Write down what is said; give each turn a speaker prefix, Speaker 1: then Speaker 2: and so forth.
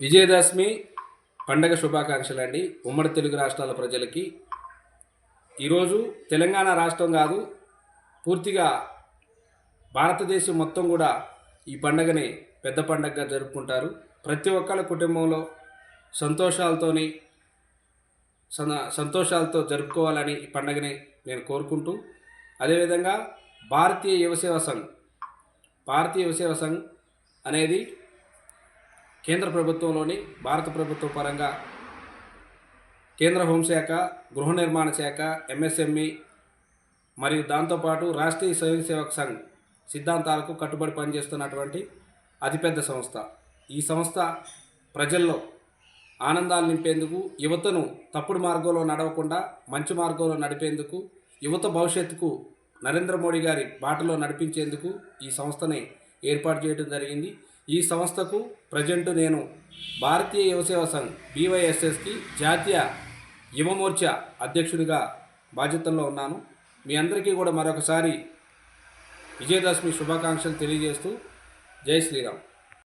Speaker 1: విజయదశమి పండగ శుభాకాంక్షలు అండి. ఉమ్మడి తెలుగు రాష్ట్రాల ప్రజలకి. ఈరోజు తెలంగాణ రాష్ట్రం కాదు పూర్తిగా భారతదేశం మొత్తం కూడా ఈ పండగని పెద్ద పండగగా జరుపుకుంటారు. ప్రతి ఒక్కళ్ళ కుటుంబంలో సంతోషాలతోని సన- సంతోషాలతో జరుపుకోవాలని ఈ పండగని నేను కోరుకుంటూ అదేవిధంగా భారతీయ యువసేవ సంఘ్ భారతీయ యువసేవ సంఘ్ అనేది కేంద్ర ప్రభుత్వంలోని భారత ప్రభుత్వ పరంగా కేంద్ర హోంశాఖ గృహ నిర్మాణ శాఖ ఎంఎస్ఎంఈ మరియు దాంతోపాటు రాష్ట్రీయ స్వయం సేవక్ సంఘ్ సిద్ధాంతాలకు కట్టుబడి పనిచేస్తున్నటువంటి అతిపెద్ద సంస్థ. ఈ సంస్థ ప్రజల్లో ఆనందాలు నింపేందుకు యువతను తప్పుడు మార్గంలో నడవకుండా మంచి మార్గంలో నడిపేందుకు యువత భవిష్యత్తుకు నరేంద్ర మోడీ గారి బాటలో నడిపించేందుకు ఈ సంస్థని ఏర్పాటు చేయడం జరిగింది. ఈ సంస్థకు ప్రజెంట్ నేను భారతీయ యువసేవ సంఘ్ బీవైఎస్ఎస్కి జాతీయ యువమోర్చా అధ్యక్షుడిగా బాధ్యతల్లో ఉన్నాను. మీ అందరికీ కూడా మరొకసారి విజయదశమి శుభాకాంక్షలు తెలియజేస్తూ జై శ్రీరామ్.